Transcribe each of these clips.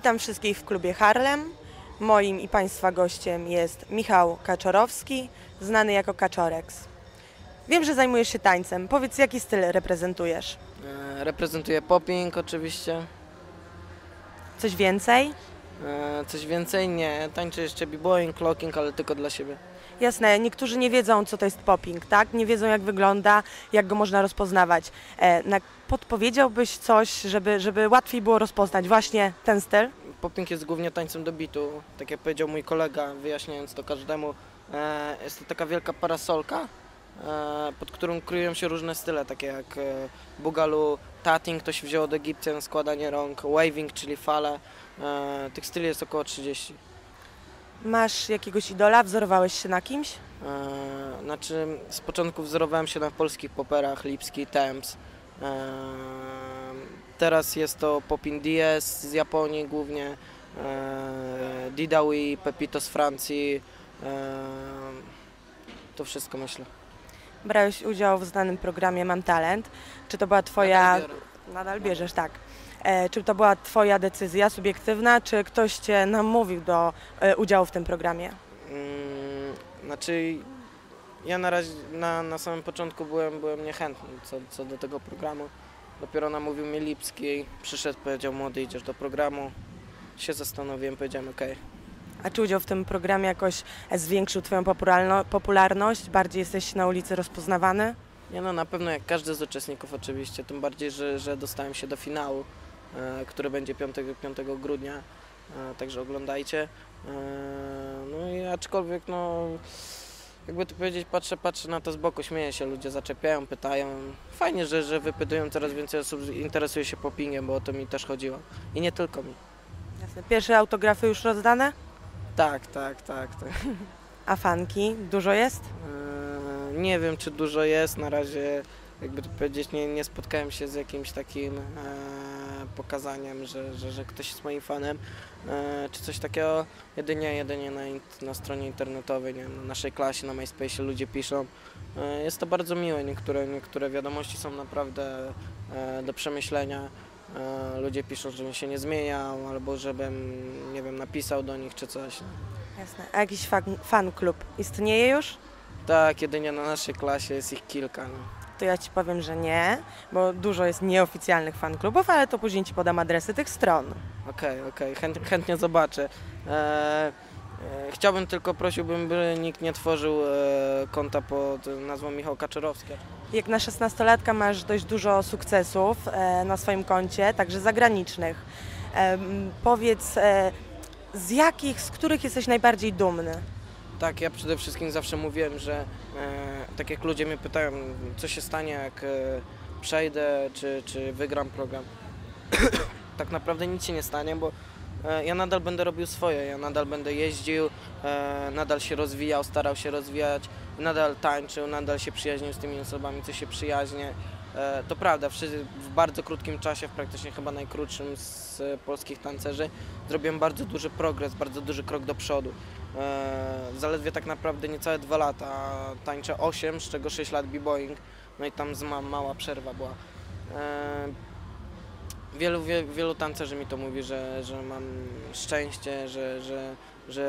Witam wszystkich w klubie Harlem. Moim i Państwa gościem jest Michał Kaczorowski, znany jako Kaczoreks. Wiem, że zajmujesz się tańcem. Powiedz, jaki styl reprezentujesz? E, Reprezentuję popping oczywiście. Coś więcej? E, Coś więcej? Nie. Tańczę jeszcze b-boying, clocking, ale tylko dla siebie. Jasne, niektórzy nie wiedzą, co to jest popping, tak? Nie wiedzą, jak wygląda, jak go można rozpoznawać. E, podpowiedziałbyś coś, żeby, żeby łatwiej było rozpoznać właśnie ten styl? Popping jest głównie tańcem do bitu. Tak jak powiedział mój kolega, wyjaśniając to każdemu. E, Jest to taka wielka parasolka, pod którą kryją się różne style, takie jak bugalu, tatting, to się wzięło od Egipcjan, składanie rąk, waving, czyli fale. E, Tych styli jest około 30. Masz jakiegoś idola? Wzorowałeś się na kimś? E, Znaczy, z początku wzorowałem się na polskich poperach, Lipski, Thames. E, Teraz jest to Popin Diaz z Japonii głównie, e, Didawi, Pepito z Francji. e, To wszystko myślę. Brałeś udział w znanym programie Mam Talent. Czy to była twoja... Nadal bierzesz, tak. E, czy to była twoja decyzja subiektywna, czy ktoś cię namówił do e, udziału w tym programie? Mm, Znaczy, ja na razie na, na samym początku byłem, byłem niechętny co, co do tego programu. Dopiero namówił mnie Lipski, przyszedł, powiedział młody idziesz do programu. Się zastanowiłem, powiedziałem okej. A czy udział w tym programie jakoś zwiększył twoją popularno- popularność? Bardziej jesteś na ulicy rozpoznawany? Nie no, na pewno jak każdy z uczestników oczywiście, tym bardziej, że, że dostałem się do finału, e, który będzie 5, 5 grudnia, e, także oglądajcie. E, no i aczkolwiek no, jakby to powiedzieć, patrzę, patrzę na to z boku, śmieję się, ludzie zaczepiają, pytają. Fajnie, że, że wypytują coraz więcej osób, interesuje się popingiem, bo o to mi też chodziło. I nie tylko mi. Jasne. Pierwsze autografy już rozdane? Tak, tak, tak, tak. A fanki? Dużo jest? Eee, Nie wiem, czy dużo jest. Na razie, jakby to powiedzieć, nie, nie spotkałem się z jakimś takim e, pokazaniem, że, że, że ktoś jest moim fanem, e, czy coś takiego. Jedynie, jedynie na, na stronie internetowej, nie wiem, na naszej klasie, na MySpace ludzie piszą. E, jest to bardzo miłe. Niektóre, niektóre wiadomości są naprawdę e, do przemyślenia. E, ludzie piszą, żebym się nie zmieniał, albo żebym, nie wiem, napisał do nich, czy coś. Jasne. A jakiś fan, fan klub istnieje już? Tak, jedynie na naszej klasie jest ich kilka. No. To ja ci powiem, że nie, bo dużo jest nieoficjalnych fan klubów, ale to później ci podam adresy tych stron. Okej, okej, chęt, chętnie zobaczę. E, e, chciałbym tylko, prosiłbym, by nikt nie tworzył e, konta pod nazwą Michał Kaczorowski. Jak na 16-latka masz dość dużo sukcesów e, na swoim koncie, także zagranicznych. Powiedz, e, z jakich, z których jesteś najbardziej dumny? Tak, ja przede wszystkim zawsze mówiłem, że e, tak jak ludzie mnie pytają, co się stanie, jak e, przejdę, czy, czy wygram program. tak naprawdę nic się nie stanie, bo e, ja nadal będę robił swoje, ja nadal będę jeździł, e, nadal się rozwijał, starał się rozwijać, nadal tańczył, nadal się przyjaźnił z tymi osobami, co się przyjaźnie. E, to prawda, w bardzo krótkim czasie, w praktycznie chyba najkrótszym z e, polskich tancerzy, zrobiłem bardzo duży progres, bardzo duży krok do przodu. E, zaledwie tak naprawdę niecałe dwa lata. Tańczę 8, z czego 6 lat b-boying. No i tam z ma, mała przerwa była. Wielu, wie, wielu tancerzy mi to mówi, że, że mam szczęście, że, że, że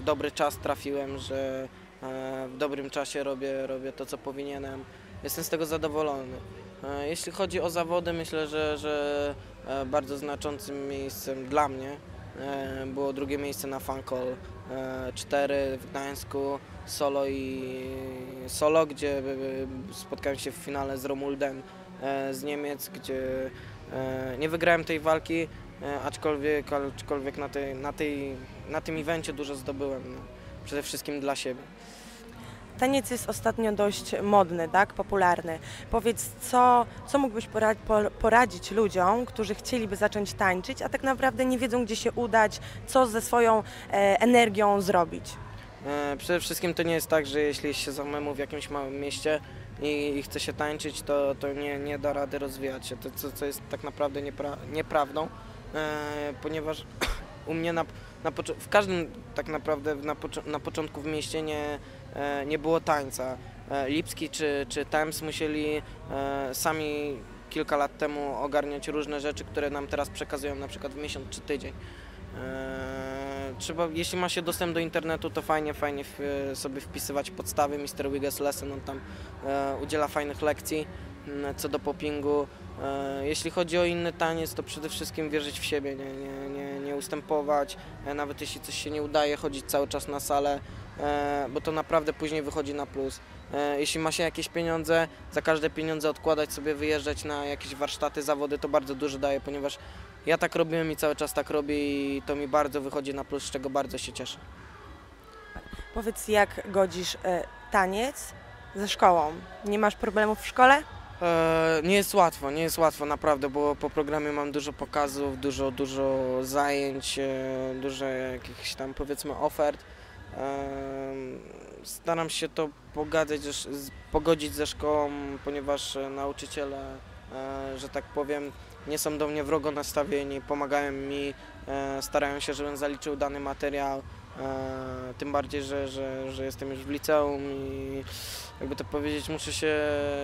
w dobry czas trafiłem, że e, w dobrym czasie robię, robię to, co powinienem. Jestem z tego zadowolony. E, jeśli chodzi o zawody, myślę, że, że e, bardzo znaczącym miejscem dla mnie było drugie miejsce na Fancall e, 4 w Gdańsku, solo i solo, gdzie spotkałem się w finale z Romuldem z Niemiec, gdzie nie wygrałem tej walki, e, aczkolwiek, aczkolwiek na, tej, na, tej, na tym evencie dużo zdobyłem. No. Przede wszystkim dla siebie. Taniec jest ostatnio dość modny, tak? Popularny. Powiedz, co, co mógłbyś pora- po- poradzić ludziom, którzy chcieliby zacząć tańczyć, a tak naprawdę nie wiedzą, gdzie się udać, co ze swoją e, energią zrobić? E, Przede wszystkim to nie jest tak, że jeśli się samemu w jakimś małym mieście i, i chce się tańczyć, to, to nie, nie da rady rozwijać się. To co, co jest tak naprawdę niepra nieprawdą, e, ponieważ u mnie na, na w każdym tak naprawdę na, na początku w mieście nie, e, nie było tańca. E, Lipski czy, czy Thames musieli e, sami kilka lat temu ogarniać różne rzeczy, które nam teraz przekazują na przykład w miesiąc czy tydzień. Trzeba, jeśli ma się dostęp do internetu, to fajnie, fajnie w, sobie wpisywać podstawy. Mr. Wiggles Lesson, on tam e, udziela fajnych lekcji mm, co do poppingu. E, Jeśli chodzi o inny taniec, to przede wszystkim wierzyć w siebie, nie, nie, nie, nie ustępować. E, Nawet jeśli coś się nie udaje, chodzić cały czas na salę, e, bo to naprawdę później wychodzi na plus. E, Jeśli ma się jakieś pieniądze, za każde pieniądze odkładać sobie, wyjeżdżać na jakieś warsztaty, zawody, to bardzo dużo daje, ponieważ ja tak robiłem i cały czas tak robię i to mi bardzo wychodzi na plus, z czego bardzo się cieszę. Powiedz, jak godzisz e, taniec ze szkołą? Nie masz problemów w szkole? E, nie jest łatwo, nie jest łatwo naprawdę, bo po programie mam dużo pokazów, dużo, dużo zajęć, e, dużo jakichś tam powiedzmy ofert. Staram się to z- pogodzić ze szkołą, ponieważ nauczyciele, że tak powiem, nie są do mnie wrogo nastawieni, pomagają mi, e, starają się, żebym zaliczył dany materiał. E, tym bardziej, że, że, że jestem już w liceum i jakby to powiedzieć, muszę się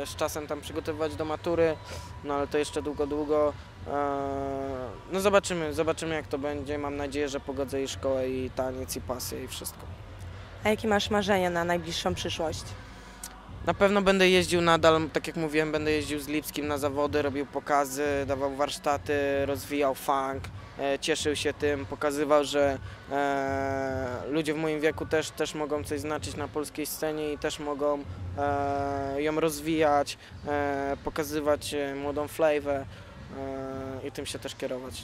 z czasem tam przygotowywać do matury, no ale to jeszcze długo, długo. Eee, No zobaczymy, zobaczymy jak to będzie. Mam nadzieję, że pogodzę i szkołę, i taniec, i pasję, i wszystko. A jakie masz marzenia na najbliższą przyszłość? Na pewno będę jeździł nadal, tak jak mówiłem, będę jeździł z Lipskim na zawody, robił pokazy, dawał warsztaty, rozwijał funk, e, cieszył się tym, pokazywał, że e, ludzie w moim wieku też, też mogą coś znaczyć na polskiej scenie i też mogą e, ją rozwijać, e, pokazywać e, młodą flawę e, i tym się też kierować.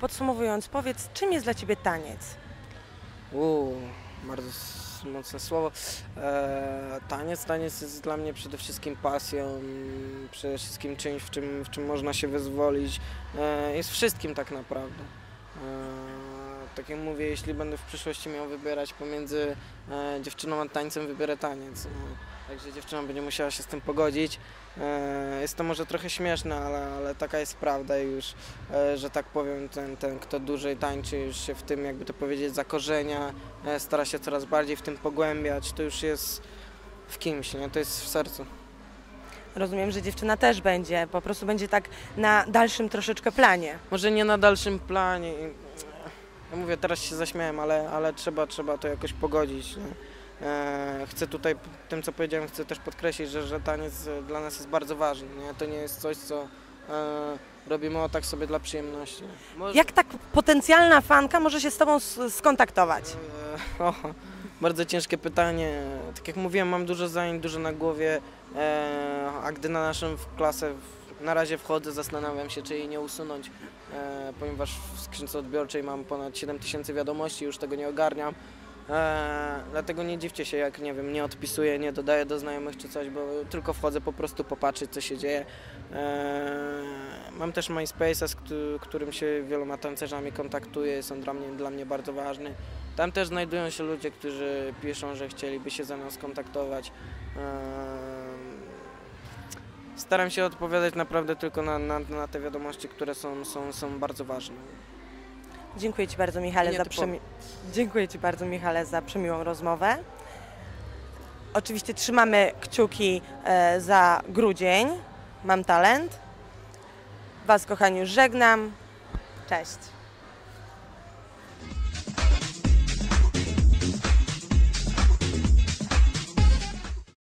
Podsumowując, powiedz, czym jest dla Ciebie taniec? Uuu, bardzo mocne słowo. E, taniec, taniec jest dla mnie przede wszystkim pasją, przede wszystkim czymś, w czym, w czym można się wyzwolić. E, jest wszystkim tak naprawdę. E, tak jak mówię, jeśli będę w przyszłości miał wybierać pomiędzy e, dziewczyną a tańcem, wybiorę taniec. Także dziewczyna będzie musiała się z tym pogodzić. E, jest to może trochę śmieszne, ale, ale taka jest prawda już e, że tak powiem, ten, ten kto dłużej tańczy, już się w tym, jakby to powiedzieć, zakorzenia, e, stara się coraz bardziej w tym pogłębiać, to już jest w kimś, nie? To jest w sercu. Rozumiem, że dziewczyna też będzie, po prostu będzie tak na dalszym troszeczkę planie. Może nie na dalszym planie, ja mówię, teraz się zaśmiałem, ale, ale trzeba, trzeba to jakoś pogodzić, nie? E, Chcę tutaj, tym co powiedziałem, chcę też podkreślić, że, że taniec e, dla nas jest bardzo ważny, nie? To nie jest coś, co e, robimy o tak sobie dla przyjemności. Może- Jak tak potencjalna fanka może się z Tobą skontaktować? O, bardzo ciężkie pytanie. Tak jak mówiłem, mam dużo zajęć, dużo na głowie, a gdy na naszą klasę na razie wchodzę, zastanawiam się, czy jej nie usunąć, ponieważ w skrzynce odbiorczej mam ponad 7 tysięcy wiadomości, już tego nie ogarniam. E, dlatego nie dziwcie się, jak nie wiem, nie odpisuję, nie dodaję do znajomych czy coś, bo tylko wchodzę po prostu popatrzeć, co się dzieje. E, mam też MySpace'a, z któ- którym się wieloma tancerzami kontaktuję, są dla mnie, dla mnie bardzo ważny. Tam też znajdują się ludzie, którzy piszą, że chcieliby się ze mną skontaktować. Ehm, Staram się odpowiadać naprawdę tylko na, na, na te wiadomości, które są, są, są bardzo ważne. Dziękuję Ci bardzo, Michale, za przemi- Dziękuję Ci bardzo, Michale, za przemiłą rozmowę. Oczywiście trzymamy kciuki e, za grudzień. Mam talent. Was, kochani, już żegnam. Cześć.